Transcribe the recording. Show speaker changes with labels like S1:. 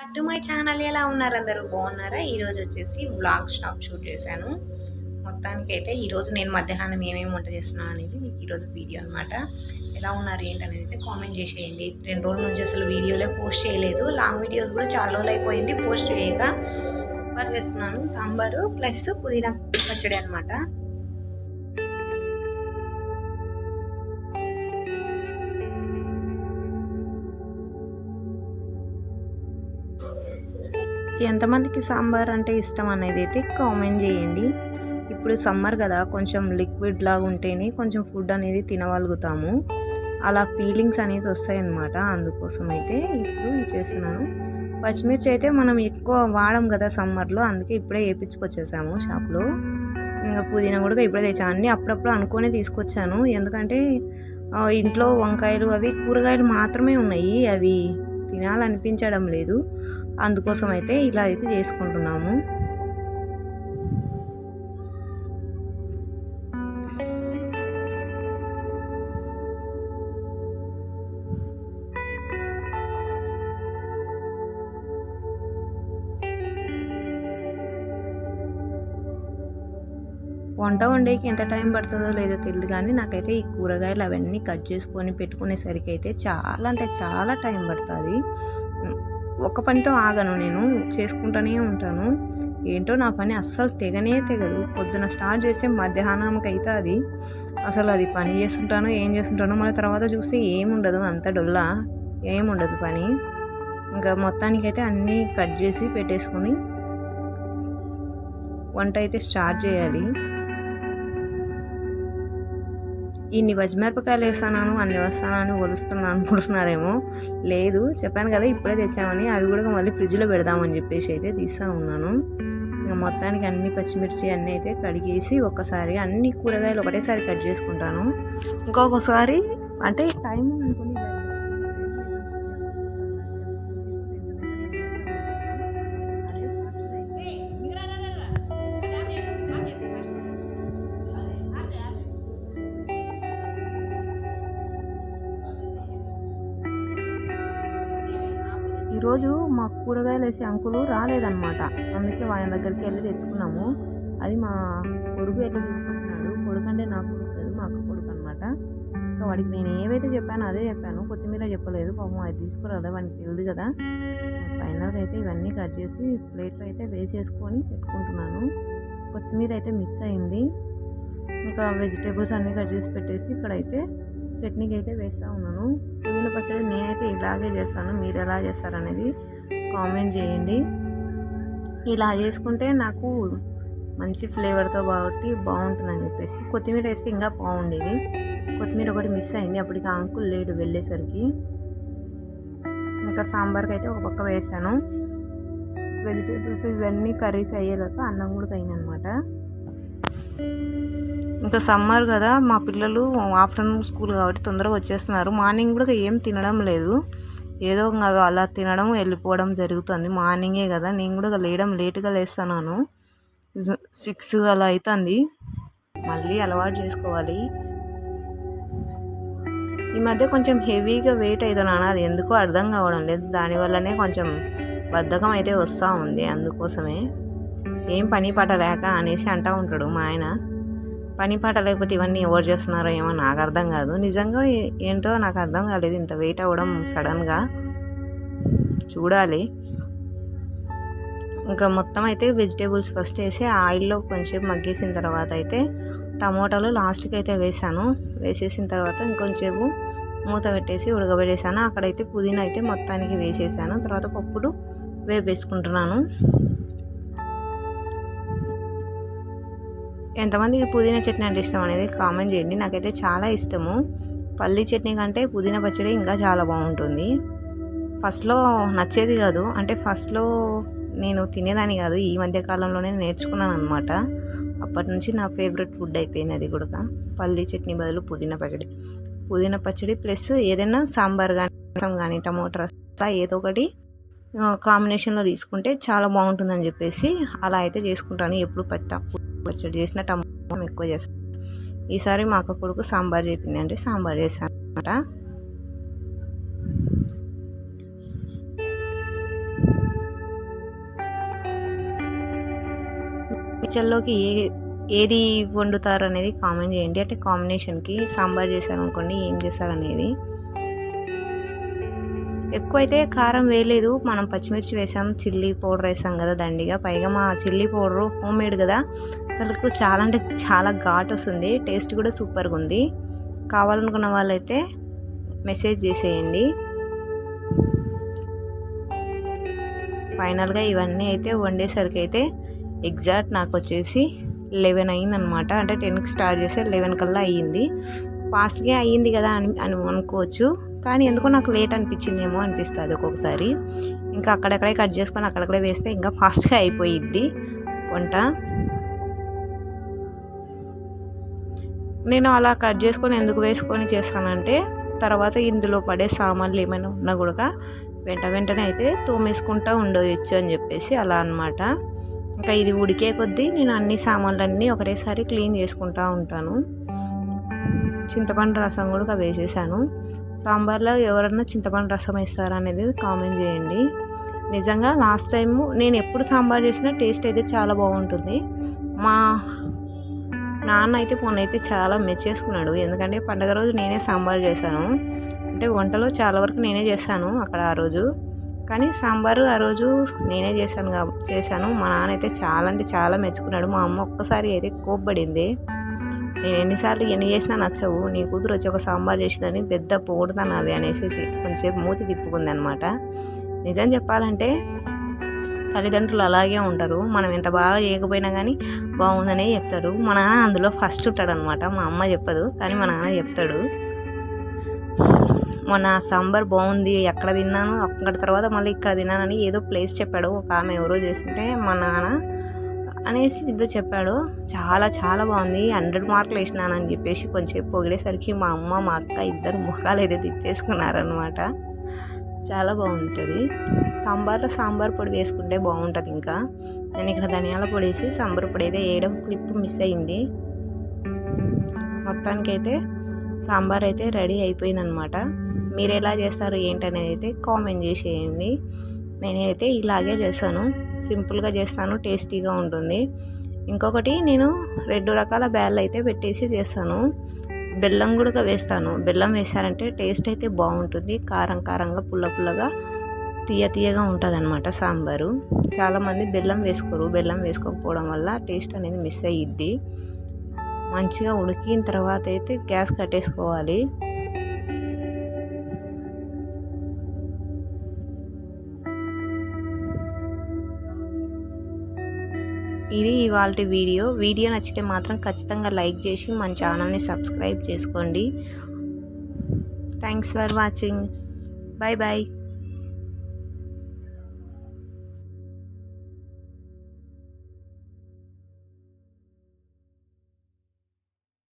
S1: Back to my channel ఎలా ఉన్నారు అందరూ? బాగున్నారా? ఈరోజు వచ్చేసి బ్లాగ్ స్టాప్ షూట్ చేశాను. మొత్తానికి అయితే ఈరోజు నేను మధ్యాహ్నం ఏమేమి వంట చేస్తున్నాను అనేది మీకు ఈరోజు వీడియో అనమాట ఎలా ఉన్నారు ఏంటనేది అయితే కామెంట్ చేసేయండి. రెండు రోజుల నుంచి అసలు వీడియోలే పోస్ట్ చేయలేదు. లాంగ్ వీడియోస్ కూడా చాలా రోజులు అయిపోయింది. పోస్ట్ చేయక సాంబార్ చేస్తున్నాను. సాంబారు ప్లస్ పుదీనా పచ్చడి అనమాట ఎంతమందికి సాంబార్ అంటే ఇష్టం అనేది అయితే కామెంట్ చేయండి. ఇప్పుడు సమ్మర్ కదా కొంచెం లిక్విడ్ లాగా ఉంటేనే కొంచెం ఫుడ్ అనేది తినగలుగుతాము. అలా ఫీలింగ్స్ అనేది వస్తాయన్నమాట. అందుకోసం అయితే ఇప్పుడు చేస్తున్నాను. పచ్చిమిర్చి అయితే మనం ఎక్కువ వాడం కదా సమ్మర్లో అందుకే ఇప్పుడే వేయించుకొచ్చేసాము షాప్లో. ఇంకా పుదీనా కూడా ఇప్పుడే తెచ్చాను అన్నీ అప్పుడప్పుడు అనుకునే తీసుకొచ్చాను. ఎందుకంటే ఇంట్లో వంకాయలు అవి కూరగాయలు మాత్రమే ఉన్నాయి. అవి తినాలనిపించడం లేదు. అందుకోసం అయితే ఇలా అయితే చేసుకుంటున్నాము. వంట వండేకి ఎంత టైం పడుతుందో లేదో తెలియదు కానీ నాకైతే ఈ కూరగాయలు అవన్నీ కట్ చేసుకొని పెట్టుకునేసరికి అయితే చాలా అంటే చాలా టైం పడుతుంది. ఒక పనితో ఆగను నేను చేసుకుంటూనే ఉంటాను. ఏంటో నా పని అస్సలు తెగనే తెగదు. పొద్దున స్టార్ట్ చేస్తే మధ్యాహ్నంకి అయితే అది అసలు అది పని చేస్తుంటానో ఏం చేస్తుంటానో మళ్ళీ తర్వాత చూస్తే ఏముండదు అంత డొల్లా ఏముండదు పని. ఇంకా మొత్తానికైతే అన్నీ కట్ చేసి పెట్టేసుకొని వంట అయితే స్టార్ట్ చేయాలి. ఇన్ని పచ్చిమిరపకాయలు వేసాను అన్ని వస్తానని ఒలుస్తున్నాను అనుకుంటున్నారేమో. లేదు చెప్పాను కదా ఇప్పుడే తెచ్చామని. అవి కూడా మళ్ళీ ఫ్రిడ్జ్లో పెడదామని చెప్పేసి అయితే తీస్తా ఉన్నాను. మొత్తానికి అన్ని పచ్చిమిర్చి అన్నీ అయితే కడిగేసి ఒక్కసారి అన్ని కూరగాయలు ఒకటేసారి కట్ చేసుకుంటాను. ఇంకొకసారి అంటే టైం అనుకుని ఈరోజు మా కూరగాయలు వేసే అంకులు రాలేదన్నమాట. అందుకే ఆయన దగ్గరికి వెళ్ళి తెచ్చుకున్నాము. అది మా కొడుకు అయితే తీసుకొచ్చినాడు. కొడుకు అంటే నాకు కొడుకు మా అక్క కొడుకు అనమాట సో వాడికి నేను ఏవైతే చెప్పానో అదే చెప్పాను. కొత్తిమీర చెప్పలేదు. పాపం అది తీసుకురాదా వానికి తెలియదు కదా. ఫైనల్గా అయితే ఇవన్నీ కట్ చేసి ప్లేట్లో అయితే వేసేసుకొని పెట్టుకుంటున్నాను. కొత్తిమీర అయితే మిస్ అయింది. ఇంకా వెజిటేబుల్స్ అన్నీ కట్ చేసి పెట్టేసి ఇక్కడైతే చట్నీకి అయితే వేస్తూ ఉన్నాను. పుదీన పచ్చడి నేనైతే ఇలాగే చేస్తాను. మీరు ఎలా చేస్తారనేది కామెంట్ చేయండి. ఇలా చేసుకుంటే నాకు మంచి ఫ్లేవర్తో కాబట్టి బాగుంటుందని చెప్పేసి. కొత్తిమీర వేస్తే ఇంకా బాగుండేది. కొత్తిమీర ఒకటి మిస్ అయింది. అప్పటికి అంకుల్ లేడు వెళ్ళేసరికి. ఇంకా సాంబార్కి అయితే ఒక పక్క వేసాను. వెజిటేబుల్స్ ఇవన్నీ కర్రీస్ అయ్యేదాకా అన్నం కూడా అయిందనమాట ఇంకా సమ్మర్ కదా మా పిల్లలు ఆఫ్టర్నూన్ స్కూల్ కాబట్టి తొందరగా వచ్చేస్తున్నారు. మార్నింగ్ కూడా ఏం తినడం లేదు. ఏదో అలా తినడం వెళ్ళిపోవడం జరుగుతుంది. మార్నింగే కదా నేను కూడా లేయడం లేట్గా లేస్తున్నాను. సిక్స్ అలా అవుతుంది మళ్ళీ అలవాటు చేసుకోవాలి. ఈ మధ్య కొంచెం హెవీగా వెయిట్ అవుతున్నాను అది ఎందుకో అర్థం కావడం లేదు. దానివల్లనే కొంచెం బద్ధకం అయితే వస్తూ ఉంది అందుకోసమే. ఏం పని పట్టలేక అనేసి అంటూ ఉంటాడు మా ఆయన. పని పాట లేకపోతే ఇవన్నీ ఎవరు చేస్తున్నారో ఏమో నాకు అర్థం కాదు. నిజంగా ఏంటో నాకు అర్థం కాలేదు. ఇంత వెయిట్ అవ్వడం సడన్గా చూడాలి. ఇంకా మొత్తం అయితే వెజిటేబుల్స్ ఫస్ట్ వేసి ఆయిల్లో కొంచెం మగ్గేసిన తర్వాత అయితే టమోటాలు లాస్ట్కి అయితే వేసాను. వేసేసిన తర్వాత ఇంకొంచెంసేపు మూత పెట్టేసి ఉడకబెట్టేసాను అక్కడైతే పుదీనా అయితే మొత్తానికి వేసేసాను. తర్వాత పప్పులు వేపేసుకుంటున్నాను. ఎంతమందికి పుదీనా చట్నీ అంటే ఇష్టం అనేది కామెంట్ చేయండి. నాకైతే చాలా ఇష్టము. పల్లీ చట్నీ కంటే పుదీనా పచ్చడి ఇంకా చాలా బాగుంటుంది. ఫస్ట్లో నచ్చేది కాదు. అంటే ఫస్ట్లో నేను తినేదాన్ని కాదు. ఈ మధ్య కాలంలోనే నేర్చుకున్నాను అనమాట అప్పటి నుంచి నా ఫేవరెట్ ఫుడ్ అయిపోయింది అది కూడా. పల్లీ చట్నీ బదులు పుదీనా పచ్చడి. పుదీనా పచ్చడి ప్లస్ ఏదైనా సాంబార్ కానీ కానీ టమోటా రసా ఏదో ఒకటి కాంబినేషన్లో తీసుకుంటే చాలా బాగుంటుందని చెప్పేసి అలా అయితే చేసుకుంటాను. ఎప్పుడు పచ్చ పచ్చడి చేసిన టమాటం ఎక్కువ చేస్తాను ఈసారి మా అక్క కొడుకు సాంబార్ చెప్పిందండి సాంబార్ చేశాను అనమాట కిచెన్లోకి ఏ ఏది వండుతారు అనేది కామెంట్ చేయండి. అంటే కాంబినేషన్కి సాంబార్ చేశారు అనుకోండి ఏం చేస్తారు అనేది ఎక్కువైతే కారం వేయలేదు. మనం పచ్చిమిర్చి వేసాం చిల్లీ పౌడర్ వేసాం కదా దండిగా. పైగా మా చిల్లీ పౌడర్ హోమ్ మేడ్ కదా. అసలు చాలా అంటే చాలా ఘాట్ వస్తుంది. టేస్ట్ కూడా సూపర్గా ఉంది. కావాలనుకున్న వాళ్ళైతే మెసేజ్ చేసేయండి. ఫైనల్గా ఇవన్నీ అయితే వండేసరికి అయితే ఎగ్జాక్ట్ నాకు వచ్చేసి లెవెన్ అయిందనమాట అంటే టెన్కి స్టార్ట్ చేస్తే లెవెన్ కల్లా అయ్యింది. ఫాస్ట్గా అయ్యింది కదా అని అని అనుకోవచ్చు. కానీ ఎందుకో నాకు లేట్ అనిపించిందేమో అనిపిస్తుంది ఒక్కొక్కసారి. ఇంకా అక్కడక్కడే కట్ చేసుకొని అక్కడక్కడే వేస్తే ఇంకా ఫాస్ట్గా అయిపోయిద్ది వంట. నేను అలా కట్ చేసుకొని ఎందుకు వేసుకొని చేస్తానంటే తర్వాత ఇందులో పడే సామాన్లు ఏమైనా ఉన్నా కూడా వెంట వెంటనే అయితే తోమేసుకుంటూ ఉండవచ్చు అని చెప్పేసి అలా అనమాట ఇంకా ఇది ఉడికే కొద్దీ నేను అన్ని సామాన్లన్నీ ఒకటేసారి క్లీన్ చేసుకుంటూ ఉంటాను. చింతపండు రసం కూడా వేసేసాను. సాంబార్లో ఎవరన్నా చింతపండు రసం వేస్తారా అనేది కామెంట్ చేయండి. నిజంగా లాస్ట్ టైం నేను ఎప్పుడు సాంబార్ చేసినా టేస్ట్ అయితే చాలా బాగుంటుంది. మా నాన్న అయితే మొన్నైతే చాలా మెచ్చేసుకున్నాడు ఎందుకంటే పండగ రోజు నేనే సాంబార్ చేశాను. అంటే వంటలో చాలా వరకు నేనే చేశాను అక్కడ ఆ రోజు. కానీ సాంబారు ఆ రోజు నేనే చేశాను చేశాను. మా నాన్న అయితే చాలా అంటే చాలా మెచ్చుకున్నాడు. మా అమ్మ ఒక్కసారి అయితే కోప్పడింది. నేను ఎన్నిసార్లు ఎన్ని చేసినా నచ్చవు. నీ కూతురు వచ్చి ఒక సాంబార్ చేసిందని పెద్ద పొగుడుతాను అవి అనేసి కొంచెంసేపు మూతి తిప్పుకుంది అనమాట నిజం చెప్పాలంటే తల్లిదండ్రులు అలాగే ఉంటారు. మనం ఎంత బాగా చేయకపోయినా కానీ బాగుందనే చెప్తారు. మా నాన్న అందులో ఫస్ట్ ఉంటాడు అనమాట మా అమ్మ చెప్పదు కానీ మా నాన్న చెప్తాడు. మొన్న సాంబార్ బాగుంది ఎక్కడ తిన్నాను అక్కడ తర్వాత మళ్ళీ ఇక్కడ తిన్నానని ఏదో ప్లేస్ చెప్పాడు. ఒక ఆమె ఎవరో చేస్తుంటే మా నాన్న అనేసి ఏదో చెప్పాడు. చాలా చాలా బాగుంది. హండ్రెడ్ మార్కులు వేసినానని చెప్పేసి కొంచెం పొగిడేసరికి మా అమ్మ మా అక్క ఇద్దరు ముఖాలు అయితే తిప్పేసుకున్నారనమాట చాలా బాగుంటుంది. సాంబార్లో సాంబార్ పొడి వేసుకుంటే బాగుంటుంది ఇంకా. నేను ఇక్కడ ధనియాల పొడి వేసి సాంబార్ పొడి అయితే వేయడం క్లిప్ మిస్ అయింది. మొత్తానికైతే సాంబార్ అయితే రెడీ అయిపోయిందనమాట మీరు ఎలా చేస్తారు ఏంటనేది అయితే కామెంట్ చేసేయండి. నేనైతే ఇలాగే చేస్తాను సింపుల్గా చేస్తాను టేస్టీగా ఉంటుంది. ఇంకొకటి నేను రెండు రకాల బ్యాళ్ళు అయితే పెట్టేసి చేస్తాను బెల్లం కూడా వేస్తాను. బెల్లం వేసారంటే టేస్ట్ అయితే బాగుంటుంది. కారం కారంగా పుల్ల పుల్లగా తీయ తీయగా ఉంటుంది అనమాట సాంబారు. చాలామంది బెల్లం వేసుకోరు. బెల్లం వేసుకోకపోవడం వల్ల టేస్ట్ అనేది మిస్ అయ్యిద్ది మంచిగా ఉడికిన తర్వాత అయితే గ్యాస్ కట్టేసుకోవాలి. ఇది ఇవాళ వీడియో. వీడియో నచ్చితే మాత్రం ఖచ్చితంగా లైక్ చేసి మన ఛానల్ని సబ్స్క్రైబ్ చేసుకోండి. Thanks for watching. Bye bye